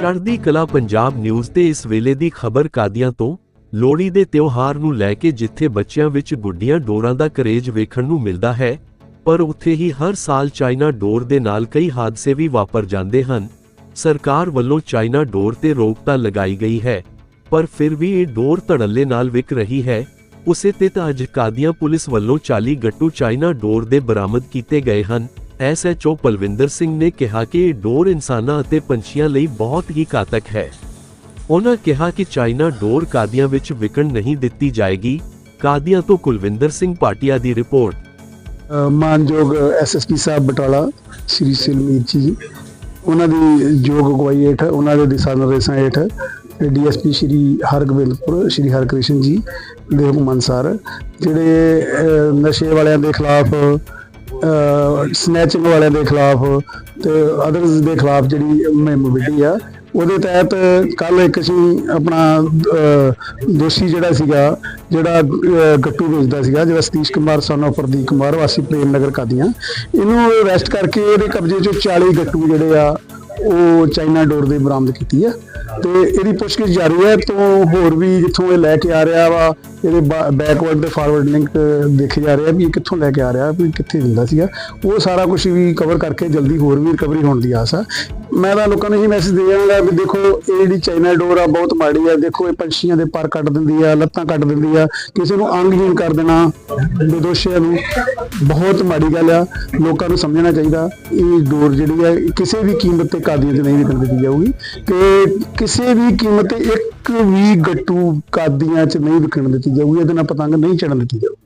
ਚੜ੍ਹਦੀ ਕਲਾ ਪੰਜਾਬ ਨਿਊਜ਼ ਤੇ ਇਸ ਵੇਲੇ ਦੀ ਖਬਰ ਕਾਦੀਆਂ ਤੋਂ, ਲੋਹੜੀ ਦੇ ਤਿਉਹਾਰ ਨੂੰ ਲੈ ਕੇ ਜਿੱਥੇ ਬੱਚਿਆਂ ਵਿੱਚ ਗੁੱਡੀਆਂ ਡੋਰਾਂ ਦਾ ਕਰੇਜ ਵੇਖਣ ਨੂੰ ਮਿਲਦਾ ਹੈ, ਪਰ ਉੱਥੇ ਹੀ ਹਰ ਸਾਲ ਚਾਈਨਾ ਡੋਰ ਦੇ ਨਾਲ ਕਈ ਹਾਦਸੇ ਵੀ ਵਾਪਰ ਜਾਂਦੇ ਹਨ। ਸਰਕਾਰ ਵੱਲੋਂ ਚਾਈਨਾ ਡੋਰ ਤੇ ਰੋਕ ਤਾਂ ਲਗਾਈ ਗਈ ਹੈ, ਪਰ ਫਿਰ ਵੀ ਇਹ ਡੋਰ ਧੜੱਲੇ ਨਾਲ ਵਿਕ ਰਹੀ ਹੈ। ਉਸੇ ਤੇ ਤਾਂ ਅੱਜ ਕਾਦੀਆਂ ਪੁਲਿਸ ਵੱਲੋਂ 40 ਗੱਟੂ ਚਾਈਨਾ ਡੋਰ ਦੇ ਬਰਾਮਦ ਕੀਤੇ ਗਏ ਹਨ। ਐਸਐਚਓ ਪਲਵਿੰਦਰ ਸਿੰਘ ਨੇ ਕਿਹਾ ਕਿ ਇਹ ਡੋਰ ਇਨਸਾਨਾਂ ਅਤੇ ਪੰਛੀਆਂ ਲਈ ਬਹੁਤ ਹੀ ਘਾਤਕ ਹੈ। ਉਹਨਾਂ ਕਿਹਾ ਕਿ ਚਾਈਨਾ ਡੋਰ ਕਾਦੀਆਂ ਵਿੱਚ ਵਿਕਣ ਨਹੀਂ ਦਿੱਤੀ ਜਾਏਗੀ। ਕਾਦੀਆਂ ਤੋਂ ਕੁਲਵਿੰਦਰ ਸਿੰਘ ਪਾਟਿਆ ਦੀ ਰਿਪੋਰਟ। ਮਾਨਯੋਗ ਐਸਐਸਪੀ ਸਾਹਿਬ ਬਟਾਲਾ, ਸ਼੍ਰੀ ਸਿਲਮੀਰ ਜੀ। ਉਹਨਾਂ ਦੀ ਯੋਗ ਅਗਵਾਈ ਹੇਠ, ਉਹਨਾਂ ਦੇ ਦਿਸ਼ਾ ਨਿਰਦੇਸ਼ਾਂ ਹੇਠ ਡੀਐਸਪੀ ਸ਼੍ਰੀ ਹਰਗੋਬਿੰਦਪੁਰ, ਸ਼੍ਰੀ ਹਰਕ੍ਰਿਸ਼ਨ ਜੀ ਦੇ ਹੁਕਮ ਅਨੁਸਾਰ ਜਿਹੜੇ ਨਸ਼ੇ ਵਾਲਿਆਂ ਦੇ ਖਿਲਾਫ ਸਨੈਚਿੰਗ ਵਾਲਿਆਂ ਦੇ ਖਿਲਾਫ ਤੇ ਅਦਰਸ ਦੇ ਖਿਲਾਫ ਜਿਹੜੀ ਮੁਹਿੰਮ ਆ, ਉਹਦੇ ਤਹਿਤ ਕੱਲ ਇੱਕ ਅਸੀਂ ਆਪਣਾ ਦੋਸ਼ੀ ਜਿਹੜਾ ਸੀਗਾ, ਜਿਹੜਾ ਗੱਟੂ ਵੇਚਦਾ ਸੀਗਾ, ਜਿਹੜਾ ਸਤੀਸ਼ ਕੁਮਾਰ ਸਨ of ਪ੍ਰਦੀਪ ਕੁਮਾਰ, ਵਾਸੀ ਪ੍ਰੇਮ ਨਗਰ ਕਾਦੀਆਂ, ਇਹਨੂੰ ਅਰੈਸਟ ਕਰਕੇ ਇਹਦੇ ਕਬਜ਼ੇ ਚੋਂ 40 ਗੱਟੂ ਜਿਹੜੇ ਆ, ਉਹ ਚਾਈਨਾ ਡੋਰ ਦੇ ਬਰਾਮਦ ਕੀਤੀ ਆ। ਤੇ ਇਹਦੀ ਪੁੱਛਗਿੱਛ ਜਾਰੀ ਹੈ ਤੋਂ ਹੋਰ ਵੀ ਜਿੱਥੋਂ ਇਹ ਲੈ ਕੇ ਆ ਰਿਹਾ ਵਾ, ਇਹਦੇ ਬੈਕਵਰਡ ਤੇ ਫਾਰਵਰਡ ਲਿੰਕ ਦੇਖੇ ਜਾ ਰਿਹਾ ਵੀ ਇਹ ਕਿੱਥੋਂ ਲੈ ਕੇ ਆ ਰਿਹਾ, ਵੀ ਕਿੱਥੇ ਦਿੰਦਾ ਸੀਗਾ। ਉਹ ਸਾਰਾ ਕੁਝ ਵੀ ਕਵਰ ਕਰਕੇ ਜਲਦੀ ਹੋਰ ਵੀ ਰਿਕਵਰੀ ਹੋਣ ਦੀ ਆਸ ਆ। ਮੈਂ ਤਾਂ ਲੋਕਾਂ ਨੂੰ ਇਹ ਮੈਸੇਜ ਦੇ ਜਾਵਾਂਗਾ ਵੀ ਦੇਖੋ, ਇਹ ਜਿਹੜੀ ਚਾਈਨਾ ਡੋਰ ਆ ਬਹੁਤ ਮਾੜੀ ਆ। ਦੇਖੋ, ਇਹ ਪੰਛੀਆਂ ਦੇ ਪਰ ਕੱਟ ਦਿੰਦੀ ਆ, ਲੱਤਾਂ ਕੱਟ ਦਿੰਦੀ ਆ। ਕਿਸੇ ਨੂੰ ਅੰਗਹੀਣ ਕਰ ਦੇਣਾ, ਬੇਦੋਸ਼ੀਆਂ ਨੂੰ ਬਹੁਤ ਮਾੜੀ ਗੱਲ ਆ। ਲੋਕਾਂ ਨੂੰ ਸਮਝਣਾ ਚਾਹੀਦਾ, ਇਹ ਡੋਰ ਜਿਹੜੀ ਆ ਕਿਸੇ ਵੀ ਕੀਮਤ ਤੇ ਕਾਦੀਆਂ 'ਚ ਨਹੀਂ ਵਿਕਣ ਦਿੱਤੀ ਜਾਊਗੀ। ਕਿ ਕਿਸੇ ਵੀ ਕੀਮਤ ਤੇ ਇੱਕ ਵੀ ਗੱਟੂ ਕਾਦੀਆਂ 'ਚ ਨਹੀਂ ਵਿਕਣ ਦਿੱਤੀ ਜਾਊਗੀ, ਇਹਦੇ ਨਾਲ ਪਤੰਗ ਨਹੀਂ ਚੜਨ ਦਿੱਤੀ ਜਾਊਗੀ।